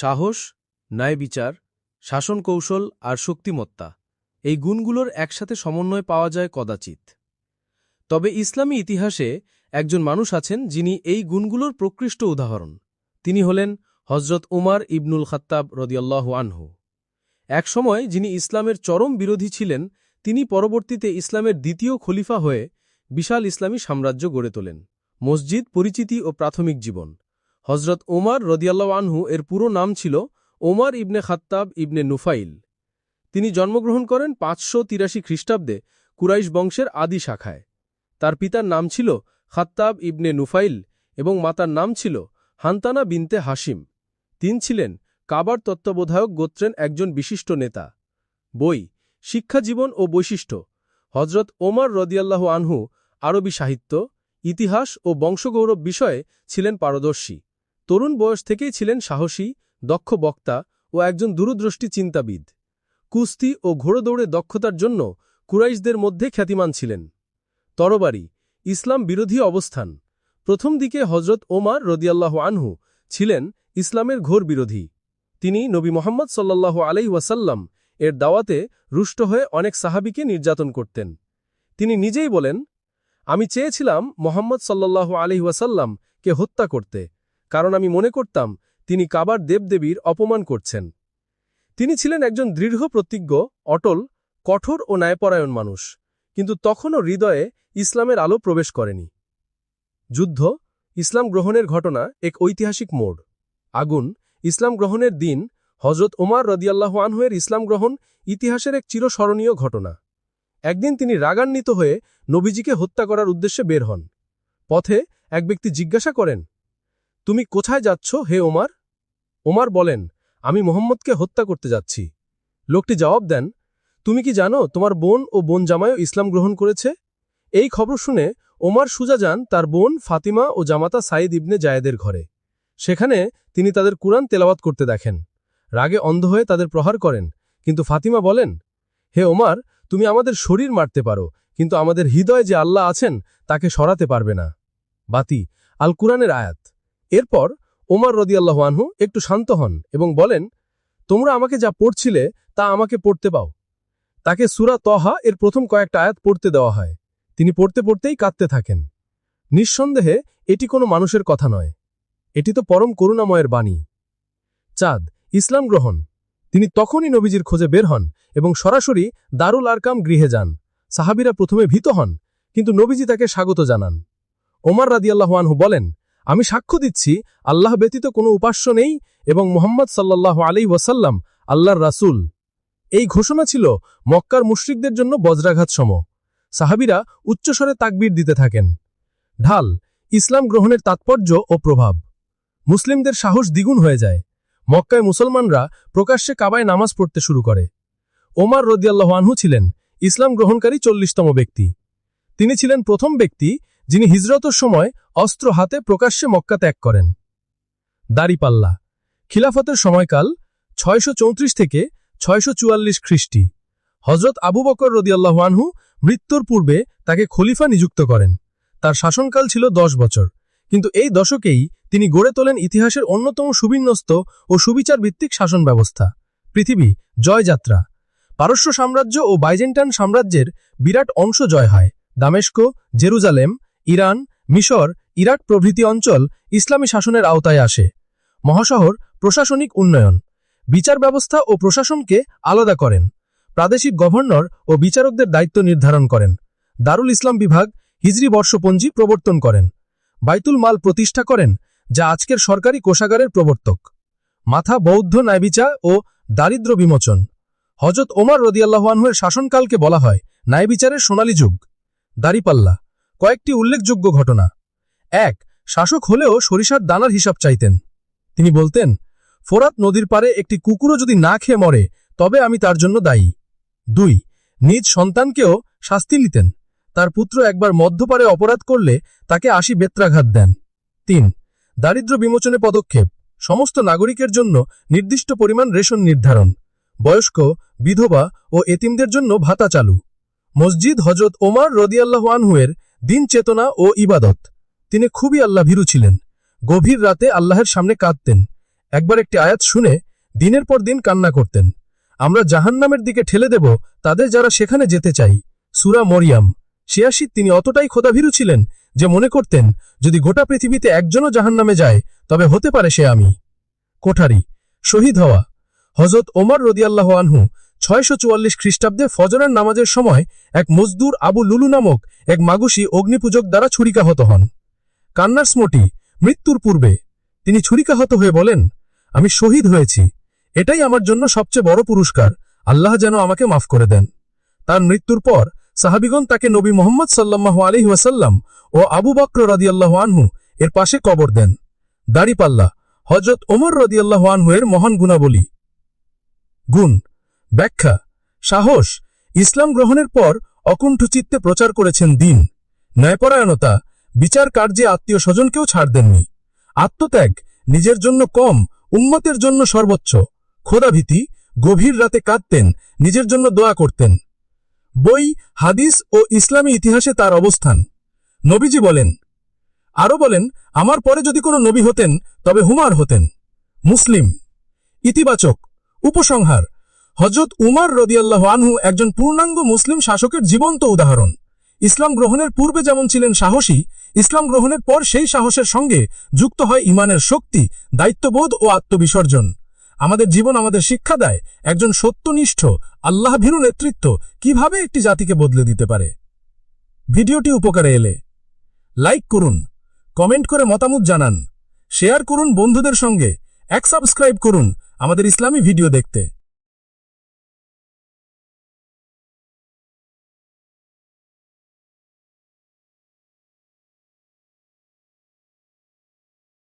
সাহস, ন্যায় বিচার, শাসন কৌশল আর শক্তিমত্তা, এই গুণগুলোর একসাথে সমন্বয় পাওয়া যায় কদাচিৎ। তবে ইসলামী ইতিহাসে একজন মানুষ আছেন যিনি এই গুণগুলোর প্রকৃষ্ট উদাহরণ। তিনি হলেন হজরত উমার ইবনুল খাত্তাব রদিয়াল্লাহু আনহু। একসময় যিনি ইসলামের চরম বিরোধী ছিলেন, তিনি পরবর্তীতে ইসলামের দ্বিতীয় খলিফা হয়ে বিশাল ইসলামী সাম্রাজ্য গড়ে তোলেন। মসজিদ, পরিচিতি ও প্রাথমিক জীবন। হজরত ওমর রদিয়াল্লাহ আনহু এর পুরো নাম ছিল ওমর ইবনে খাত্তাব ইবনে নুফাইল। তিনি জন্মগ্রহণ করেন পাঁচশো তিরাশি খ্রিস্টাব্দে কুরাইশ বংশের আদি শাখায়। তার পিতার নাম ছিল খাত্তাব ইবনে নুফাইল এবং মাতার নাম ছিল হান্তানা বিনতে হাসিম তিনি ছিলেন কাবার তত্ত্বাবধায়ক গোত্রের একজন বিশিষ্ট নেতা। বই শিক্ষাজীবন ও বৈশিষ্ট্য হজরত ওমর রদিয়াল্লাহ আনহু আরবি সাহিত্য, ইতিহাস ও বংশগৌরব বিষয়ে ছিলেন পারদর্শী। তরুণ বয়স থেকেই ছিলেন সাহসী, দক্ষ বক্তা ও একজন দূরদৃষ্টি চিন্তাবিদ। কুস্তি ও ঘোড়দৌড়ে দক্ষতার জন্য কুরাইশদের মধ্যে খ্যাতিমান ছিলেন। তরবারি, ইসলাম বিরোধী অবস্থান। প্রথম দিকে হজরত ওমার রদিয়াল্লাহ আনহু ছিলেন ইসলামের ঘোর বিরোধী। তিনি নবী মোহাম্মদ সাল্লাল্লাহু আলাই ওয়াসাল্লাম এর দাওয়াতে রুষ্ট হয়ে অনেক সাহাবিকে নির্যাতন করতেন। তিনি নিজেই বলেন, আমি চেয়েছিলাম মোহাম্মদ সাল্লাল্লাহু আলি ওয়াসাল্লাম কে হত্যা করতে কারণ আমি মনে করতাম তিনি কাবার দেবদেবীর অপমান করছেন। তিনি ছিলেন একজন দৃঢ় প্রতিজ্ঞ, অটল, কঠোর ও ন্যায়পরায়ণ মানুষ, কিন্তু তখনও হৃদয়ে ইসলামের আলো প্রবেশ করেনি। যুদ্ধ, ইসলাম গ্রহণের ঘটনা, এক ঐতিহাসিক মোড়। আগুন, ইসলাম গ্রহণের দিন হজরত ওমার রদিয়াল্লাহ আনহুয়ের ইসলাম গ্রহণ ইতিহাসের এক চিরস্মরণীয় ঘটনা। একদিন তিনি রাগান্বিত হয়ে নবীজিকে হত্যা করার উদ্দেশ্যে বের হন। পথে এক ব্যক্তি জিজ্ঞাসা করেন তুমি কোথায় যাচ্ছ হে ওমার? ওমার বলেন, আমি মোহাম্মদকে হত্যা করতে যাচ্ছি। লোকটি জবাব দেন, তুমি কি জানো তোমার বোন ও বোন জামাইও ইসলাম গ্রহণ করেছে? এই খবর শুনে ওমার সুজা যান তার বোন ফাতিমা ও জামাতা সাঈদ ইবনে জায়েদের ঘরে। সেখানে তিনি তাদের কুরআন তেলাওয়াত করতে দেখেন। রাগে অন্ধ হয়ে তাদের প্রহার করেন, কিন্তু ফাতিমা বলেন, হে ওমার, তুমি আমাদের শরীর মারতে পারো, কিন্তু আমাদের হৃদয়ে যে আল্লাহ আছেন, তাকে সরাতে পারবে না। বাতি আল কুরআনের আয়াত। এরপর ওমর রদিয়াল্লাহ আনহু একটু শান্ত হন এবং বলেন, তোমরা আমাকে যা পড়ছিলে তা আমাকে পড়তে পাও। তাকে সুরা তহা এর প্রথম কয়েকটা আয়াত পড়তে দেওয়া হয়। তিনি পড়তে পড়তেই কাঁদতে থাকেন। নিঃসন্দেহে এটি কোনো মানুষের কথা নয়। এটি তো পরম করুণাময়ের বাণী। চাঁদ, ইসলাম গ্রহণ। তিনি তখনই নবীজির খোঁজে বের হন এবং সরাসরি দারুল আরকাম গৃহে যান। সাহাবিরা প্রথমে ভীত হন, কিন্তু নবীজি তাকে স্বাগত জানান। ওমর রাদিয়াল্লাহানহু বলেন আমি সাক্ষ্য দিচ্ছি, আল্লাহ ব্যতীত কোনো উপাস্য নেই এবং মোহাম্মদ সাল্লাহ আলী ওয়াসাল্লাম আল্লাহর রাসুল। এই ঘোষণা ছিল মক্কার মুশ্রিকদের জন্য বজ্রাঘাত সম সাহাবিরা উচ্চস্বরে তাকবির দিতে থাকেন। ঢাল, ইসলাম গ্রহণের তাৎপর্য ও প্রভাব। মুসলিমদের সাহস দ্বিগুণ হয়ে যায়। মক্কায় মুসলমানরা প্রকাশ্যে কাবায় নামাজ পড়তে শুরু করে। ওমার রদিয়াল্লাহ আনহু ছিলেন ইসলাম গ্রহণকারী চল্লিশতম ব্যক্তি। তিনি ছিলেন প্রথম ব্যক্তি যিনি হিজরতের সময় অস্ত্র হাতে প্রকাশ্যে মক্কা ত্যাগ করেন। দাড়িপাল্লা, খিলাফতের সময়কাল ছয়শো চৌত্রিশ থেকে ছয়শো খ্রিস্টি। হজরত আবু বকর রদিয়াল্লাহ আনহু মৃত্যুর পূর্বে তাকে খলিফা নিযুক্ত করেন। তার শাসনকাল ছিল দশ বছর। কিন্তু এই দশকেই তিনি গড়ে তোলেন ইতিহাসের অন্যতম সুবিন্যস্ত ও সুবিচার ভিত্তিক শাসন ব্যবস্থা। পৃথিবী, জয়যাত্রা। পারস্য সাম্রাজ্য ও বাইজেন্টান সাম্রাজ্যের বিরাট অংশ জয় হয়। দামেস্ক, জেরুজালেম ইরান, মিশর, ইরাক প্রভৃতি অঞ্চল ইসলামী শাসনের আওতায় আসে। মহাশহর প্রশাসনিক উন্নয়ন। বিচার ব্যবস্থা ও প্রশাসনকে আলাদা করেন। প্রাদেশিক গভর্নর ও বিচারকদের দায়িত্ব নির্ধারণ করেন। দারুল ইসলাম বিভাগ হিজরি বর্ষপঞ্জি প্রবর্তন করেন। বাইতুল মাল প্রতিষ্ঠা করেন, যা আজকের সরকারি কোষাগারের প্রবর্তক। মাথা বৌদ্ধ ন্যায়বিচার ও দারিদ্র বিমোচন। হজরত ওমর রদিয়াল্লাহানহের শাসনকালকে বলা হয় ন্যায়বিচারের সোনালী যুগ। দাড়িপাল্লা কয়েকটি উল্লেখযোগ্য ঘটনা। এক, শাসক হলেও সরিষার দানার হিসাব চাইতেন। তিনি বলতেন, ফোরাত নদীর পারে একটি কুকুরও যদি না খেয়ে মরে, তবে আমি তার জন্য দায়ী। দুই, নিজ সন্তানকেও শাস্তি নিতেন। তার পুত্র একবার মধ্যপারে অপরাধ করলে তাকে আশি বেত্রাঘাত দেন। তিন, দারিদ্র বিমোচনে পদক্ষেপ। সমস্ত নাগরিকের জন্য নির্দিষ্ট পরিমাণ রেশন নির্ধারণ। বয়স্ক, বিধবা ও এতিমদের জন্য ভাতা চালু। মসজিদ হজরত ওমার রদিয়াল্লাহ আনহুয়ের দিন চেতনা ও ইবাদত। তিনি খুবই আল্লাহ ভীরু ছিলেন। গভীর রাতে আল্লাহের সামনে কাঁদতেন। একবার একটি আয়াত শুনে দিনের পর দিন কান্না করতেন। আমরা জাহান্নামের দিকে ঠেলে দেব তাদের যারা সেখানে যেতে চাই। সুরা মরিয়াম। ছিয়াশি, তিনি অতটাই খোদাভীরু ছিলেন যে মনে করতেন, যদি গোটা পৃথিবীতে একজনও জাহান্নামে যায়, তবে হতে পারে সে আমি। কোঠারি। শহীদ হওয়া। হজরত ওমর রদিয়াল্লাহ আনহু ছয়শো চুয়াল্লিশ খ্রিস্টাব্দে ফজরের নামাজের সময় এক মজদুর আবু লুলু নামক এক মাগুসী অগ্নিপূজক দ্বারা ছুরিকাহত হন। কান্নার স্মটি, মৃত্যুর পূর্বে তিনি ছুরিকাহত হয়ে বলেন, আমি শহীদ হয়েছি। এটাই আমার জন্য সবচেয়ে বড় পুরস্কার। আল্লাহ যেন আমাকে মাফ করে দেন। তার মৃত্যুর পর সাহাবিগণ তাকে নবী মোহাম্মদ সাল্লাহ আলহি ওয়াসাল্লাম ও আবু বক্র রদিয়াল্লাহ আনহু এর পাশে কবর দেন। দাড়িপাল্লা হজরত ওমর রদিয়াল্লাহ আনহু এর মহান গুণাবলী। গুণ ব্যাখ্যা, সাহস, ইসলাম গ্রহণের পর অকুণ্ঠ চিত্তে প্রচার করেছেন দিন। ন্যায়পরায়ণতা, বিচার কার্যে আত্মীয় স্বজনকেও ছাড় দেননি। আত্মত্যাগ, নিজের জন্য কম, উম্মতের জন্য সর্বোচ্চ। খোদাভীতি, গভীর রাতে কাঁদতেন, নিজের জন্য দোয়া করতেন। বই, হাদিস ও ইসলামী ইতিহাসে তার অবস্থান। নবীজি বলেন আরও বলেন, আমার পরে যদি কোনো নবী হতেন, তবে হুমার হতেন। মুসলিম, ইতিবাচক, উপসংহার হজরত উমার রদিয়াল্লাহ আনহু একজন পূর্ণাঙ্গ মুসলিম শাসকের জীবন্ত উদাহরণ। ইসলাম গ্রহণের পূর্বে যেমন ছিলেন সাহসী, ইসলাম গ্রহণের পর সেই সাহসের সঙ্গে যুক্ত হয় ইমানের শক্তি, দায়িত্ববোধ ও আত্মবিসর্জন। আমাদের জীবন আমাদের শিক্ষা দেয় একজন সত্যনিষ্ঠ আল্লাহ ভীরু নেতৃত্ব কীভাবে একটি জাতিকে বদলে দিতে পারে। ভিডিওটি উপকারে এলে লাইক করুন, কমেন্ট করে মতামত জানান, শেয়ার করুন বন্ধুদের সঙ্গে, এক সাবস্ক্রাইব করুন আমাদের ইসলামী ভিডিও দেখতে।